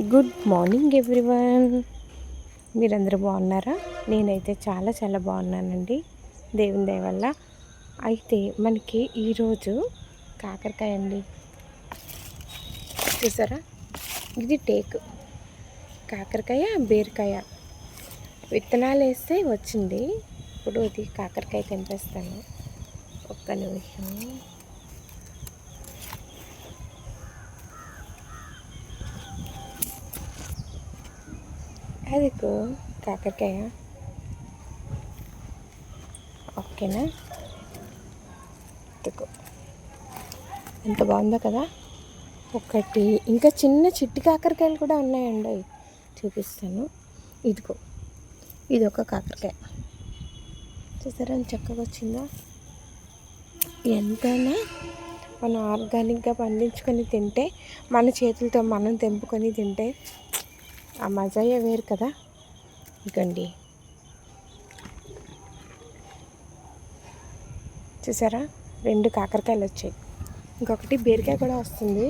Good morning everyone. మీరందరూ బాగున్నారా? నేనైతే చాలా చాలా బాగున్నానండి. దేవుని దయ వల్ల. అయితే మనకి ఈరోజు కాకరకాయ అండి. చూసారా? ఇది టేక్. కాకరకాయ బీరకాయ. విత్తనాలు వేస్తే వచ్చింది. ఇప్పుడు ఇది కాకరకాయ తెంపేస్తాను. ఒక్క నిమిషం. అదిగో కాకరకాయ. ఓకేనా? ఇదిగో. ఎంత బాగుందో కదా? ఒకటి ఇంకా చిన్న చిట్టి కాకరకాయలు కూడా ఉన్నాయండి. చూపిస్తాను. ఇదిగో. ఇది ఒక కాకరకాయ. చూసారా? చక్కగా వచ్చిందా? ఎంతైనా మనం ఆర్గానిక్గా పండించుకొని తింటే మన చేతులతో మనం తెంపుకొని తింటే ఆ మజాయే వేరు కదా? ఇగండి. చూసారా? రెండు కాకరకాయలు వచ్చాయి. ఇంకొకటి బీరకాయ కూడా వస్తుంది.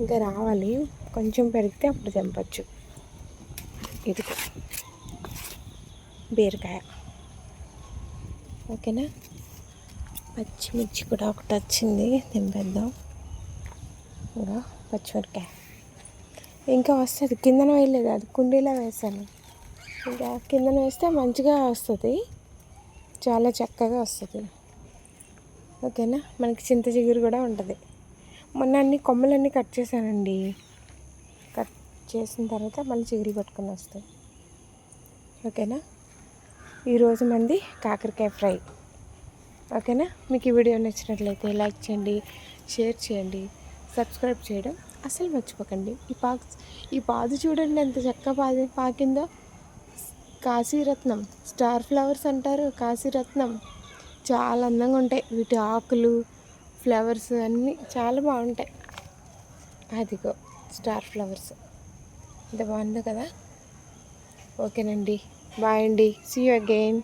ఇంకా రావాలి. కొంచెం పెరిగితే అప్పుడు తెంపచ్చు. ఇది బీరకాయ. ఓకేనా? పచ్చిమిర్చి కూడా ఒకటి వచ్చింది. తెంపేద్దాం. ఇంకా పచ్చిమిరకాయ ఇంకా వస్తుంది. కిందన వేయలేదు. అది కుండీలో వేసాను. ఇంకా కిందన వేస్తే మంచిగా వస్తుంది. చాలా చక్కగా వస్తుంది. ఓకేనా? మనకి చింత చిగురు కూడా ఉంటుంది. మొన్న అన్ని కొమ్మలన్నీ కట్ చేశానండి. కట్ చేసిన తర్వాత మళ్ళీ చిగురు పట్టుకొని వస్తాయి. ఓకేనా? ఈరోజు మంది కాకరకాయ ఫ్రై. ఓకేనా? మీకు ఈ వీడియో నచ్చినట్లయితే లైక్ చేయండి షేర్ చేయండి. సబ్స్క్రైబ్ చేయడం అసలు మర్చిపోకండి. ఈ పాక్ ఈ పాదు చూడండి ఎంత చక్క పాది పాకిందో. కాశీరత్నం స్టార్ ఫ్లవర్స్ అంటారు కాశీరత్నం. చాలా అందంగా ఉంటాయి. వీటి ఆకులు ఫ్లవర్స్ అన్నీ చాలా బాగుంటాయి. అదిగో స్టార్ ఫ్లవర్స్. ఎంత బాగుందో కదా. ఓకేనండి. బాయ్ అండి. See you again